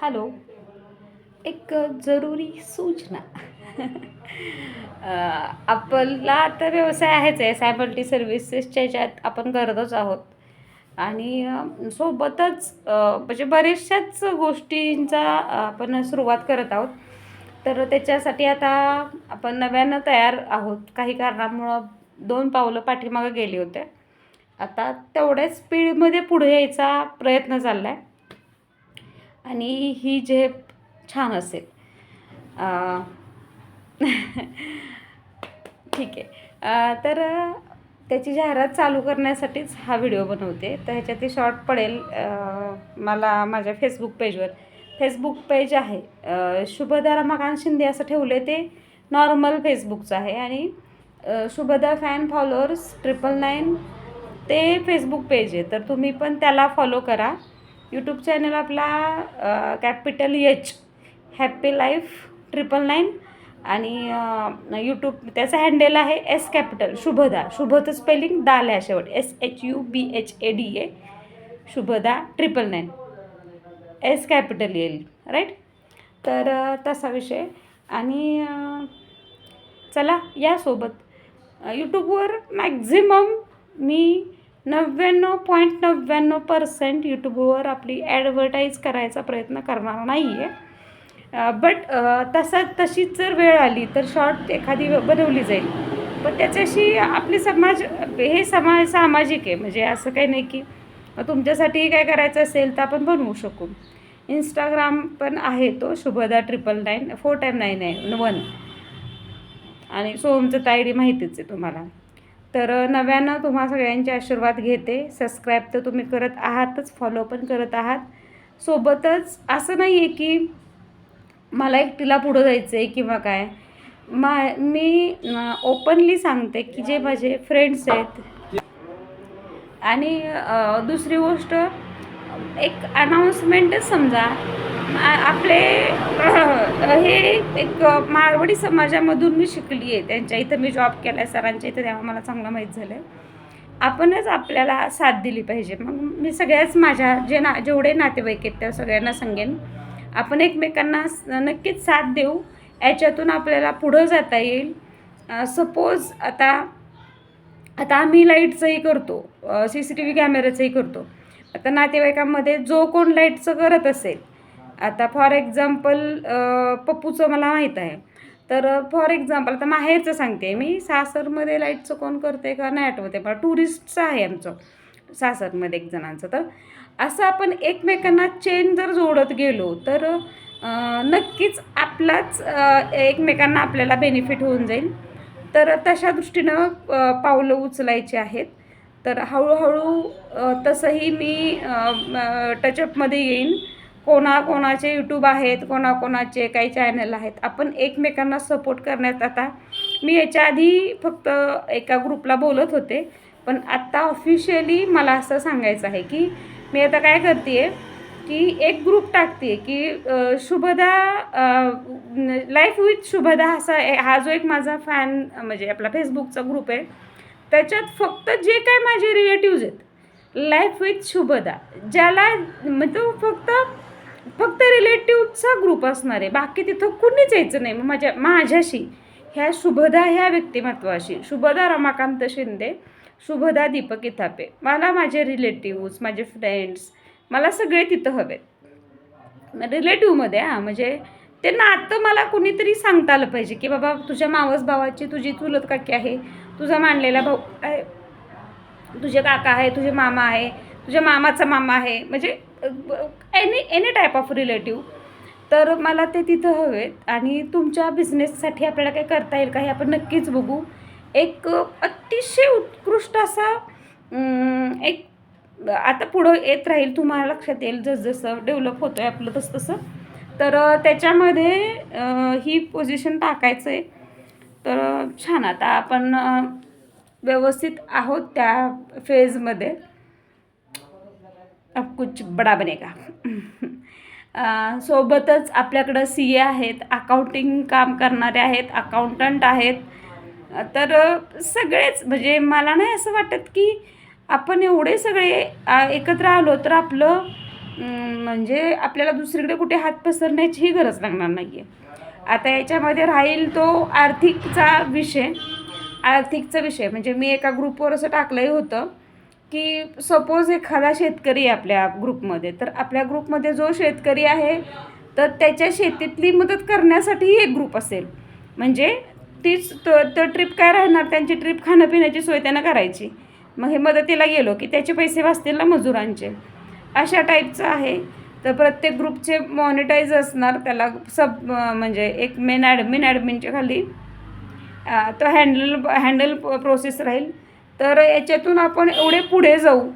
Hello. एक जरुरी सूचना. आपला आता व्यवसाय आहेच आहे सायबल्टी सर्व्हिसेसच्या ह्याच्यात आपण करतच आहोत. आणि सोबतच म्हणजे बऱ्याचशाच गोष्टींचा आपण सुरुवात करत आहोत. तर त्याच्यासाठी आता आपण नव्यानं तयार आहोत. काही कारणामुळं दोन पावलं पाठीमागं गेली होते आता तेवढ्याच स्पीडमध्ये पुढे यायचा प्रयत्न चालला आहे आणि ही झेप छान असेल. ठीक आहे. तर त्याची जाहिरात चालू करण्यासाठीच हा व्हिडिओ बनवते. तर ह्याच्यात शॉर्ट पडेल. मला माझ्या फेसबुक पेजवर फेसबुक पेज आहे. शुभदा रमाकांत शिंदे असं ठेवलं आहे ते नॉर्मल फेसबुकचं आहे. आणि Shubhada fan followers triple nine ते फेसबुक पेज आहे. तर तुम्ही पण त्याला फॉलो करा. यूट्यूब चॅनल आपला capital H happy life triple nine आणि यूट्यूब त्याचा हँडेल आहे एस कॅपिटल शुभदा. शुभचं स्पेलिंग दाल आहे शेवट. S H U B H A D A Shubhada triple nine S capital येईल राईट तर तसा विषय. आणि चला यासोबत यूट्यूबवर मॅक्झिमम मी नव्याण्णव पॉईंट नव्याण्णव पर्सेंट यूट्यूबवर आपली ॲडव्हर्टाईज करायचा प्रयत्न करणार नाही आहे बट तसा तशीच जर वेळ आली तर शॉर्ट एखादी बनवली जाईल. पण त्याच्याशी आपली समाज हे समाज सामाजिक आहे. म्हणजे असं काही नाही की तुमच्यासाठी काय करायचं असेल तर आपण बनवू शकू. इंस्टाग्राम पण आहे तो Shubhada triple nine four time nine nine one आणि सोमचं तर आय डी माहितीच आहे तुम्हाला. तर नव्यानं तुम्हा सगळ्यांचे आशीर्वाद घेते. सबस्क्राईब तर तुम्ही करत आहातच फॉलो पण करत आहात. सोबतच असं नाही आहे की मला एकटीला पुढं जायचं आहे किंवा काय. मा मी ओपनली सांगते की जे माझे फ्रेंड्स आहेत. आणि दुसरी गोष्ट एक अनाऊन्समेंटच समजा. आपले हे एक मारवाडी समाजामधून मी शिकली आहे. त्यांच्या इथं मी जॉब केला आहे सरांच्या इथं तेव्हा मला चांगलं माहीत झालं. आहे आपणच आपल्याला साथ दिली पाहिजे. मग मी सगळ्याच माझ्या जे ना जेवढे नातेवाईक आहेत त्या सगळ्यांना सांगेन. आपण एकमेकांना नक्कीच साथ देऊ. याच्यातून आपल्याला पुढं जाता येईल. सपोज आता आता आम्ही लाईटचंही करतो. सी सी टी व्ही कॅमेऱ्याचंही करतो. आता नातेवाईकांमध्ये जो कोण लाईटचं करत असेल आता फॉर एक्झाम्पल पप्पूचं मला माहीत आहे. तर फॉर एक्झाम्पल आता माहेरचं सांगते मी. सासरमध्ये लाईटचं कोण करते का? नाही आठवते मला टुरिस्टचं आहे आमचं. सासरमध्ये एक जणांचं तर. असं आपण एकमेकांना चेन जर जोडत गेलो तर नक्कीच आपलाच एकमेकांना आपल्याला बेनिफिट होऊन जाईल. तर तशा दृष्टीनं पावलं उचलायची आहेत. तर हळूहळू तसंही मी टचअपमध्ये येईन. कोणाकोणाचे यूट्यूब आहेत कोणाकोणाचे काही चॅनल आहेत आपण एकमेकांना सपोर्ट करण्यात आता मी याच्या आधी फक्त एका ग्रुपला बोलत होते पण आत्ता ऑफिशियली मला असं सांगायचं आहे की मी आता काय करते आहे की एक ग्रुप टाकते की शुभदा लाईफ विथ शुभदा असा ए- हा जो एक माझा फॅन म्हणजे आपला फेसबुकचा ग्रुप आहे त्याच्यात फक्त जे काय माझे रिलेटिव्ज आहेत लाईफ विथ शुभदा ज्याला म्हणजे तो फक्त फक्त रिलेटिव्हचा ग्रुप असणार आहे. बाकी तिथं कुणीच यायचं नाही. मग माझ्या माझ्याशी ह्या शुभदा ह्या व्यक्तिमत्वाशी. शुभदा रमाकांत शिंदे शुभदा दीपक इथापे. मला माझे रिलेटिव्ज माझे फ्रेंड्स मला सगळे तिथं हवेत. रिलेटिव्हमध्ये हां म्हणजे ते नातं मला कुणीतरी सांगता आलं पाहिजे की बाबा तुझ्या मावस भावाची तुझी चुलत काकी आहे तुझा मांडलेला भाऊ आहे तुझे काका आहे तुझे मामा आहे तुझ्या मामाचा मामा आहे. म्हणजे any any type of relative तर मला ते तिथं हवेत. आणि तुमच्या बिझनेससाठी आपल्याला काय करता येईल का हे आपण नक्कीच बघू. एक अतिशय उत्कृष्ट असा एक आता पुढं येत राहील तुम्हाला लक्षात येईल जसजसं डेव्हलप होतं आहे आपलं तसं तसं तर त्याच्यामध्ये ही पोझिशन टाकायचं आहे तर छान आता आपण व्यवस्थित आहोत त्या फेजमध्ये अब कुछ बडा बनेगा। सोबतच आपल्याकडं सी ए आहेत अकाउंटिंग काम करणारे आहेत अकाउंटंट आहेत. तर सगळेच म्हणजे मला नाही असं वाटत की आपण एवढे सगळे एकत्र आलो तर आपलं म्हणजे आपल्याला दुसरीकडे कुठे हात पसरण्याचीही गरज लागणार नाही आहे आता याच्यामध्ये राहील तो आर्थिकचा विषय. आर्थिकचा विषय म्हणजे मी एका ग्रुपवर असं टाकलंही होतं. की सपोज एखादा शेतकरी आहे आपल्या ग्रुपमध्ये तर आपल्या ग्रुपमध्ये जो शेतकरी आहे तर त्याच्या शेतीतली मदत करण्यासाठीही एक ग्रुप असेल. म्हणजे तीच तर तो ट्रिप काय राहणार? त्यांची ट्रिप खाण्यापिण्याची सोय त्यांना करायची. मग हे मदतीला गेलो की त्याचे पैसे वाचतील ना मजुरांचे. अशा टाईपचं आहे. तर प्रत्येक ग्रुपचे मॉनिटाईज असणार त्याला सब म्हणजे एक मेन ॲडमिन ॲडमिनच्या खाली तो हँडल हँडल प्रोसेस राहील. तर याच्यातून आपण एवढे पुढे जाऊ.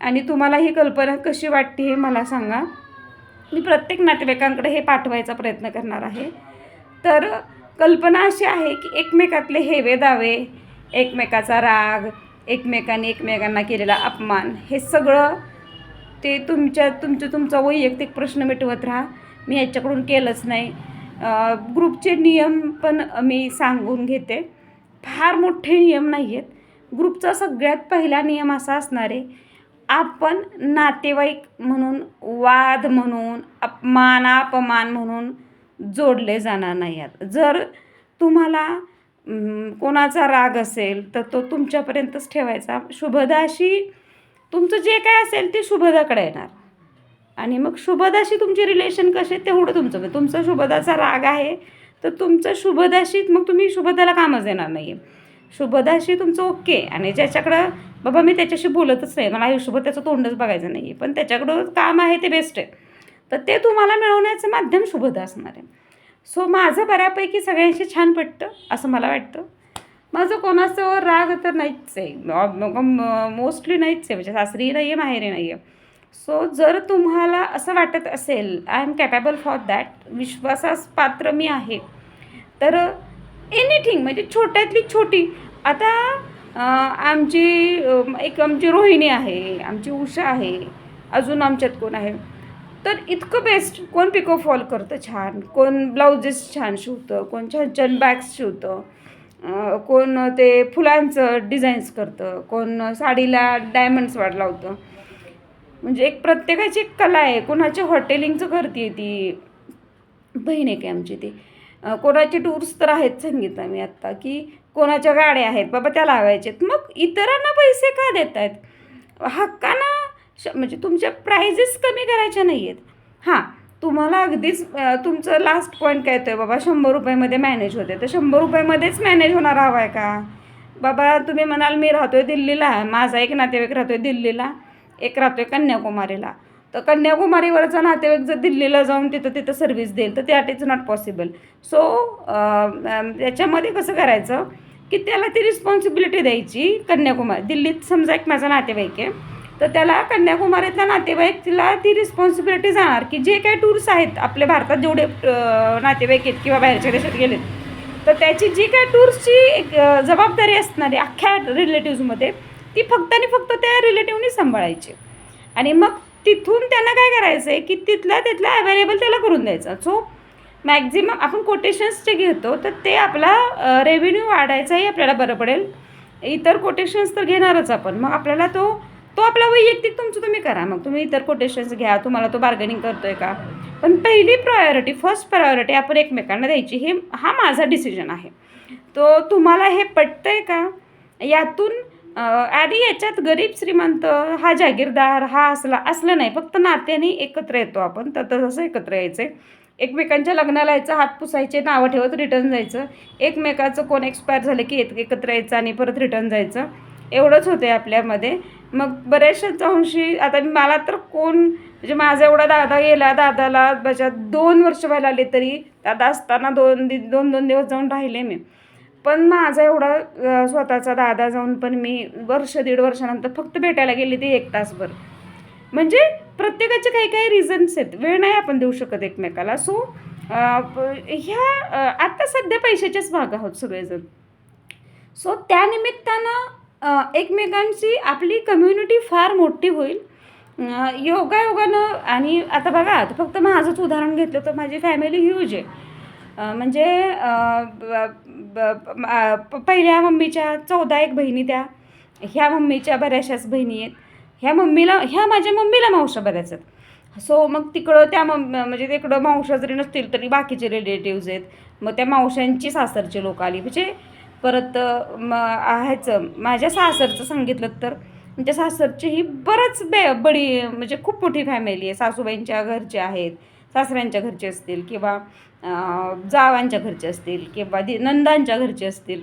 आणि तुम्हाला ही कल्पना कशी वाटते हे मला सांगा. मी प्रत्येक नातेवाईकांकडे हे पाठवायचा प्रयत्न करणार आहे. तर कल्पना अशी आहे की एकमेकातले हेवे दावे एकमेकाचा राग एकमेकांनी एकमेकांना केलेला अपमान हे सगळं ते तुमच्या तुमचं तुमचा वैयक्तिक प्रश्न मिटवत राहा. मी याच्याकडून केलंच नाही. ग्रुपचे नियम पण मी सांगून घेते. फार मोठे नियम नाही आहेत ग्रुपचा सगळ्यात पहिला नियम असा असणार आहे आपण नातेवाईक म्हणून वाद म्हणून अपमान अपमान म्हणून जोडले जाणार नाही आहेत जर तुम्हाला कोणाचा राग असेल तर तो तुमच्यापर्यंतच ठेवायचा. शुभदाशी तुमचं जे काय असेल ते शुभदाकडे येणार. आणि मग शुभदाशी तुमचे रिलेशन कसे तेवढं तुमचं. तुमचा शुभदाचा राग आहे तर तुमचं शुभदाशीत मग तुम्ही शुभदाला कामच देणार नाही आहे शुभदाशी तुमचं ओके. आणि ज्याच्याकडं बाबा मी त्याच्याशी बोलतच नाही. मला आयुष्यभर त्याचं तोंडच बघायचं नाही आहे पण त्याच्याकडं काम आहे ते बेस्ट आहे. तर ते तुम्हाला मिळवण्याचं माध्यम शुभदा असणार आहे सो माझं बऱ्यापैकी सगळ्यांशी छान पटतं असं मला वाटतं. माझं कोणाचं राग तर नाहीच आहे मोस्टली नाहीच आहे म्हणजे सासरी नाही आहे माहेरी नाही आहे सो जर तुम्हाला असं वाटत असेल I am capable for that विश्वासास पात्र मी आहे. तर एनिथिंग म्हणजे छोट्यातली छोटी. आता आमची एक आमची रोहिणी आहे आमची उषा आहे अजून आमच्यात कोण आहे? तर इतकं बेस्ट कोण पिको फॉल करतं छान कोण ब्लाउजेस छान शिवतं कोण छान छान बॅग्स शिवतं कोण ते फुलांचं डिझाईन्स करतं कोण साडीला डायमंड्स वाढ लावतं. म्हणजे एक प्रत्येकाची एक कला आहे कोणाच्या हॉटेलिंगचं करते ती. बहीण आहे की आमची ती. कोणाचे टूर्स तर आहेत सांगितलं मी आत्ता की कोणाच्या गाड्या आहेत बाबा त्या लावायचेत मग इतरांना पैसे का देत आहेत हक्कांना श म्हणजे तुमच्या प्रायझेस कमी करायच्या नाही आहेत हां तुम्हाला अगदीच तुमचं लास्ट पॉईंट काय येतो आहे बाबा? शंभर रुपयामध्ये मॅनेज होते. तर शंभर रुपयामध्येच मॅनेज होणार हवा आहे का? बाबा तुम्ही म्हणाल मी राहतो आहे दिल्लीला. माझा एक नातेवाईक राहतो आहे दिल्लीला. एक राहतो आहे कन्याकुमारीला. तर कन्याकुमारीवरचा नातेवाईक जर दिल्लीला जाऊन तिथं तिथं सर्व्हिस देईल तर that is not possible so याच्यामध्ये कसं करायचं की त्याला ती रिस्पॉन्सिबिलिटी द्यायची कन्याकुमारी दिल्लीत समजा एक माझा नातेवाईक आहे तर त्याला कन्याकुमारीतल्या नातेवाईक तिला ती रिस्पॉन्सिबिलिटी जाणार की जे काही टूर्स आहेत आपल्या भारतात जेवढे नातेवाईक आहेत किंवा बाहेरच्या देशात गेलेत तर त्याची जी काय टूर्सची एक जबाबदारी असणारी अख्ख्या रिलेटिव्हजमध्ये ती फक्त आणि फक्त त्या रिलेटिव्हनी सांभाळायची. आणि मग तिथून त्यांना काय करायचं आहे की तिथल्या तिथल्या अवेलेबल त्याला करून द्यायचं. सो मॅक्झिमम आपण कोटेशन्स जे घेतो तर ते आपला रेव्हेन्यू वाढायचाही आपल्याला बरं पडेल. इतर कोटेशन्स तर घेणारच आपण. मग आपल्याला तो तो आपला वैयक्तिक तुमचं तुम्ही करा. मग तुम्ही इतर कोटेशन्स घ्या तुम्हाला तो बार्गेनिंग करतो आहे का? पण पहिली प्रायोरिटी फर्स्ट प्रायोरिटी आपण एकमेकांना द्यायची. हे हा माझा डिसिजन आहे. तो तुम्हाला हे पटतं आहे का? यातून आधी याच्यात गरीब श्रीमंत हा जागीरदार हा असला असलं नाही. फक्त नात्याने एकत्र येतो आपण तर तसं एकत्र यायचं. एकमेकांच्या लग्नाला यायचं हात पुसायचे नावं ठेवत रिटर्न जायचं. एकमेकाचं कोण एक्सपायर झालं की एक एकत्र यायचं आणि परत रिटर्न जायचं. एवढंच होते आपल्यामध्ये. मग बऱ्याचशा अंशी आता मला तर कोण म्हणजे माझा एवढा दादा गेला दादाला माझ्या दोन वर्ष व्हायला आले तरी दादा असताना दोन दि दोन दोन दिवस जाऊन राहिले मी. पण माझा एवढा स्वतःचा दादा जाऊन पण मी वर्ष दीड वर्षानंतर फक्त भेटायला गेली ती एक तासभर. म्हणजे प्रत्येकाचे काही काही रिझन्स आहेत. वेळ नाही आपण देऊ शकत एकमेकाला. सो ह्या आत्ता सध्या पैशाचेच भाग आहोत सगळेजण. सो त्यानिमित्तानं एकमेकांची आपली कम्युनिटी फार मोठी होईल. योगायोगानं आणि आता बघा आता फक्त माझंच उदाहरण घेतलं तर माझी फॅमिली ह्यूज आहे. म्हणजे ब- ब- प- पहिल्या मम्मीच्या चौदा एक बहिणी त्या. ह्या मम्मीच्या बऱ्याचशाच बहिणी आहेत. ह्या मम्मीला ह्या माझ्या मम्मीला मावशा बऱ्याच आहेत. सो मग तिकडं त्या म म्हणजे तिकडं मावशा जरी नसतील तरी बाकीचे रिलेटिव्ज आहेत. मग त्या मावशांची सासरची लोक आली. म्हणजे परत म ह्याचं माझ्या सासरचं सांगितलं तर म्हणजे सासरची ही बरंच बे बडी म्हणजे खूप मोठी फॅमिली आहे. सासूबाईंच्या घरचे आहेत. सासऱ्यांच्या घरचे असतील किंवा जावांच्या घरचे असतील किंवा दि नंदांच्या घरचे असतील.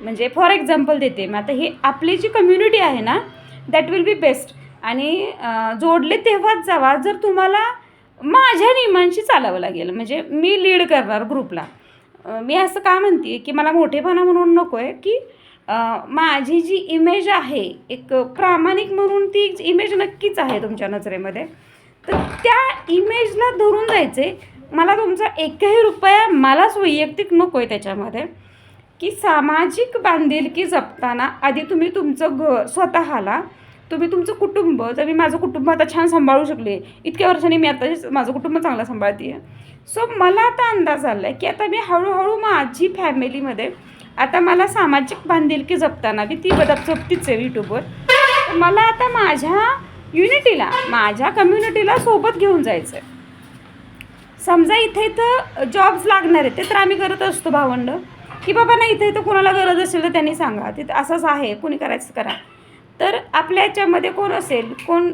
म्हणजे फॉर एक्झाम्पल देते. मग आता ही आपली जी कम्युनिटी आहे ना दॅट विल बी बेस्ट आणि जोडले तेव्हाच जावा. जर तुम्हाला माझ्या नियमांशी चालावं लागेल. म्हणजे मी लीड करणार ग्रुपला मी असं का म्हणते की मला मोठेपणा म्हणून नको आहे की माझी जी इमेज आहे एक प्रामाणिक म्हणून ती इमेज नक्कीच आहे तुमच्या नजरेमध्ये. तर त्या इमेजला धरून जायचे. मला तुमचा एकही रुपया मलाच वैयक्तिक नको आहे त्याच्यामध्ये. की सामाजिक बांधिलकी जपताना आधी तुम्ही तुमचं ग स्वतःला तुम्ही तुमचं कुटुंब तर मी माझं कुटुंब आता छान सांभाळू शकले इतक्या वर्षांनी मी आता माझं कुटुंब चांगलं सांभाळते आहे सो मला आता अंदाज आला आहे की आता मी हळूहळू माझी फॅमिलीमध्ये आता मला सामाजिक बांधिलकी जपताना मी ती बदप जपतीच आहे यूट्यूबवर. मला आता माझ्या युनिटीला माझ्या कम्युनिटीला सोबत घेऊन जायचं आहे समजा इथे इथं जॉब्स लागणार आहेत ते तर आम्ही करत असतो भावंड. की बाबा नाही इथे इथं कोणाला गरज असेल तर त्यांनी सांगा. तिथं असंच आहे कोणी करायचं करा. तर आपल्या याच्यामध्ये कोण असेल? कोण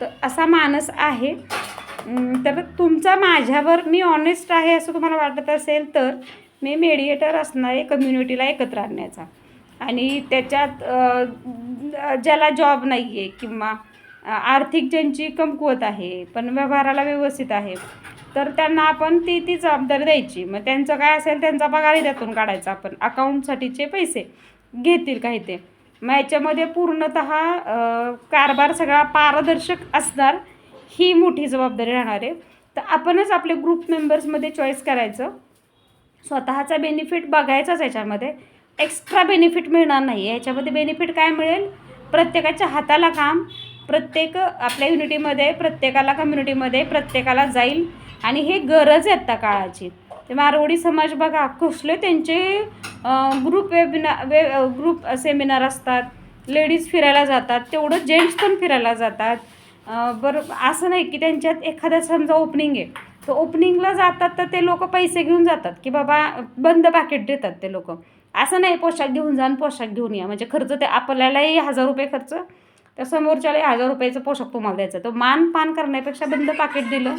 तर असा मानस आहे. तर तुमचा माझ्यावर मी ऑनेस्ट आहे असं तुम्हाला वाटत असेल तर मी मेडिएटर असणारे कम्युनिटीला एकत्र आणण्याचा. आणि त्याच्यात ज्याला जॉब नाही आहे किंवा आर्थिक ज्यांची कमकुवत आहे पण व्यवहाराला व्यवस्थित आहे तर त्यांना आपण ती ती जबाबदारी द्यायची. मग त्यांचं काय असेल त्यांचा पगारही त्यातून काढायचा. आपण अकाउंटसाठीचे पैसे घेतील काही ते. मग याच्यामध्ये पूर्णत कारभार सगळा पारदर्शक असणार ही मोठी जबाबदारी राहणार आहे. तर आपणच आपले ग्रुप मेंबर्समध्ये चॉईस करायचं. स्वतःचा बेनिफिट बघायचाच याच्यामध्ये. एक्स्ट्रा बेनिफिट मिळणार नाही. याच्यामध्ये बेनिफिट काय मिळेल? प्रत्येकाच्या हाताला काम प्रत्येक आपल्या युनिटीमध्ये प्रत्येकाला कम्युनिटीमध्ये प्रत्येकाला जाईल. आणि हे गरज आहे आत्ता काळाची. ते मारवडी समाज बघा कसले त्यांचे ग्रुप वेबिना वे ग्रुप सेमिनार असतात. लेडीज फिरायला जातात. तेवढं जेंट्स पण फिरायला जातात. बरं असं नाही की त्यांच्यात एखादा समजा ओपनिंग आहे. तर ओपनिंगला जातात तर ते लोक पैसे घेऊन जातात. की बाबा बंद पाकिट देतात ते लोक. असं नाही पोशाख घेऊन जा आणि पोशाख घेऊन या. म्हणजे खर्च ते आपल्यालाही हजार रुपये खर्च त्या समोरच्यालाही हजार रुपयाचं पोशाख तुम्हाला द्यायचा. तो मान पान करण्यापेक्षा बंद पाकिट दिलं.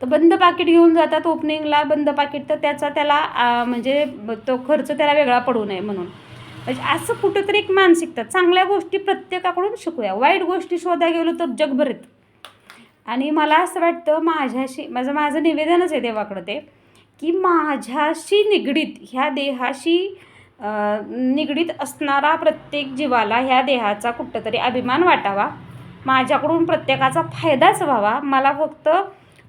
तर बंद पाकिट घेऊन जातात ओपनिंगला बंद पाकिट तर त्याचा त्याला म्हणजे तो खर्च त्याला वेगळा पडू नये म्हणून. म्हणजे असं कुठंतरी एक मानसिकता. चांगल्या गोष्टी प्रत्येकाकडून शिकूया. वाईट गोष्टी शोधा गेलो तर जगभर आणि मला असं वाटतं माझ्याशी माझं माझं निवेदनच आहे देवाकडं ते. की माझ्याशी निगडीत ह्या देहाशी निगडीत असणारा प्रत्येक जीवाला ह्या देहाचा कुठंतरी अभिमान वाटावा. माझ्याकडून प्रत्येकाचा फायदाच व्हावा. मला फक्त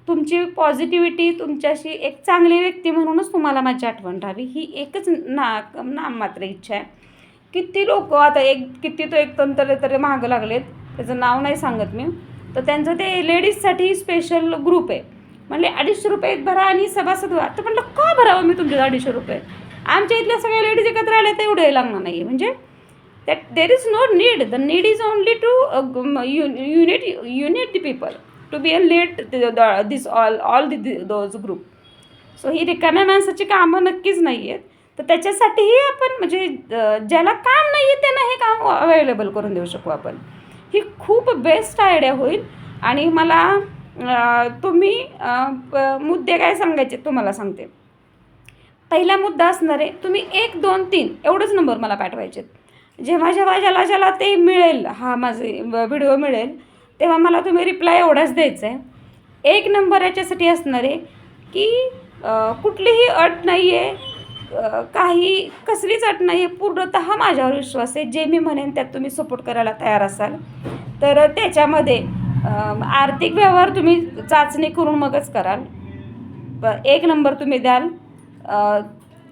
तुमची पॉझिटिव्हिटी तुमच्याशी एक चांगली व्यक्ती म्हणूनच तुम्हाला माझी आठवण राहावी. ही एकच ना नाममात्र इच्छा आहे. किती लोक आता एक किती तो एक तंत्र तरी मागं लागलेत. त्याचं नाव नाही सांगत मी. तर त्यांचं ते लेडीजसाठी स्पेशल ग्रुप आहे. म्हणले अडीचशे रुपये भरा आणि सभासद व्हा. तर म्हणलं का भरावं मी तुमचे अडीचशे रुपये? आमच्या इथल्या सगळ्या लेडीज एकत्र आल्या तर एवढे लागणार नाही म्हणजे that there is no need the need is only to unite unite the people to be a let this all all the those group so ही रिकाम्या माणसाची कामं नक्कीच नाही आहेत तर त्याच्यासाठीही आपण म्हणजे ज्याला काम नाही आहे त्यांना हे काम अवेलेबल करून देऊ शकू आपण. ही खूप बेस्ट आयडिया होईल. आणि मला तुम्ही मुद्दे काय सांगायचे तुम्हाला सांगते. पहिला मुद्दा असणार आहे तुम्ही एक दोन तीन एवढंच नंबर मला पाठवायचे जेव्हा जेव्हा ज्याला ज्याला ते मिळेल हा माझे व्हिडिओ मिळेल तेव्हा मला तुम्ही रिप्लाय एवढाच द्यायचा आहे. एक नंबर याच्यासाठी असणार आहे की कुठलीही अट नाही आहे काही कसलीच अट नाही आहे पूर्णतः माझ्यावर विश्वास आहे. जे मी म्हणेन त्यात तुम्ही सपोर्ट करायला तयार असाल. तर त्याच्यामध्ये आर्थिक व्यवहार तुम्ही चाचणी करून मगच कराल. ब एक नंबर तुम्ही द्याल.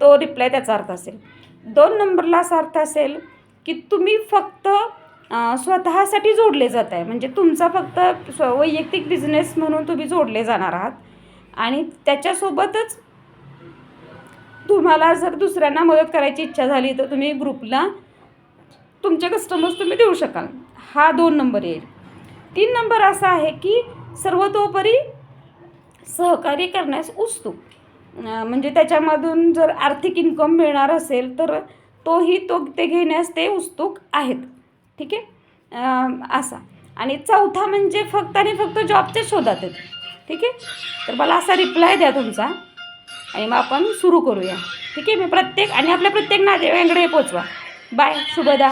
तो रिप्लाय त्याचा अर्थ असेल. दोन नंबरला असा अर्थ असेल की तुम्ही फक्त स्वतःसाठी जोडले जात आहे. म्हणजे तुमचा फक्त स्व वैयक्तिक बिझनेस म्हणून तुम्ही जोडले जाणार आहात. आणि त्याच्यासोबतच तुम्हाला जर दुसऱ्यांना मदत करायची इच्छा झाली तर तुम्ही ग्रुपला तुमचे कस्टमर्स तुम्ही देऊ शकाल. हा दोन नंबर येईल. तीन नंबर असा आहे की सर्वतोपरी सहकार्य करण्यास उत्सुक म्हणजे त्याच्यामधून जर आर्थिक इन्कम मिळणार असेल तर तोही तो ते घेण्यास ते उत्सुक आहेत. ठीक आहे? असा. आणि चौथा म्हणजे फक्त आणि फक्त जॉबच्या शोधात आहेत. ठीक आहे? तर मला असा रिप्लाय द्या तुमचा. आणि मग आपण सुरू करूया. ठीक आहे? मी प्रत्येक आणि आपल्या प्रत्येक नातेवाईकडे पोचवा. बाय शुभदा.